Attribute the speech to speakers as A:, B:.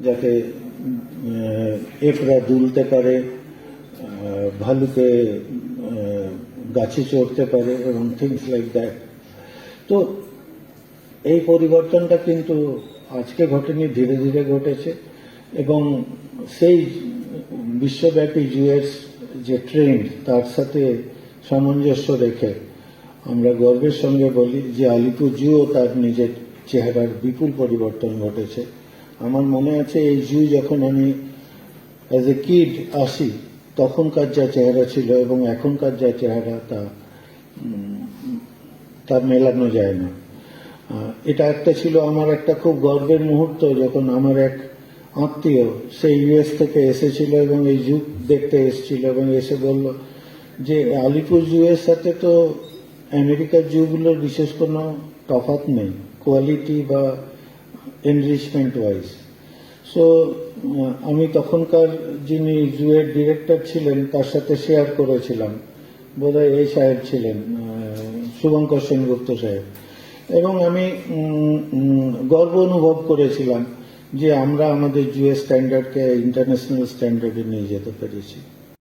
A: যাতে একরা দুলতে পারে ভালুকে গাছে চড়তে পারে এবং থিংস লাইক দ্যাট তো এই পরিবর্তনটা কিন্তু আজকে ঘটেনি, ধীরে ধীরে ঘটেছে এবং সেই বিশ্বব্যাপী জুয়ের যে ট্রেন্ড তার সাথে সামঞ্জস্য রেখে আমরা গর্বের সঙ্গে বলি যে আলিপুর জুও তার নিজের চেহারার বিপুল পরিবর্তন ঘটেছে। আমার মনে আছে এই জু যখন আমি অ্যাজ এ কিড আসি, তখনকার যা চেহারা ছিল এবং এখনকার যা চেহারা তা তা মেলানো যায় না। এটা একটা ছিল আমার একটা খুব গর্বের মুহূর্ত যখন আমার এক আত্মীয় সেই ইউএস থেকে এসেছিল এবং এই যুগ দেখতে এসেছিল এবং এসে বলল যে, আলিপুর জুয়ের সাথে তো আমেরিকার জুগুলোর বিশেষ কোনো তফাৎ নেই। কোয়ালিটি বা এনরিচমেন্ট ওয়াইজ সো আমি তখনকার যিনি জুয়ের ডিরেক্টর ছিলেন, তার সাথে শেয়ার করেছিলাম। বোধহয় এই সাহেব ছিলেন শুভঙ্কর সেনগুপ্ত সাহেব। এবং আমি গর্ব অনুভব করেছিলাম যে আমরা আমাদের জুয়ের স্ট্যান্ডার্ডকে ইন্টারন্যাশনাল স্ট্যান্ডার্ডে নিয়ে যেতে পেরেছি।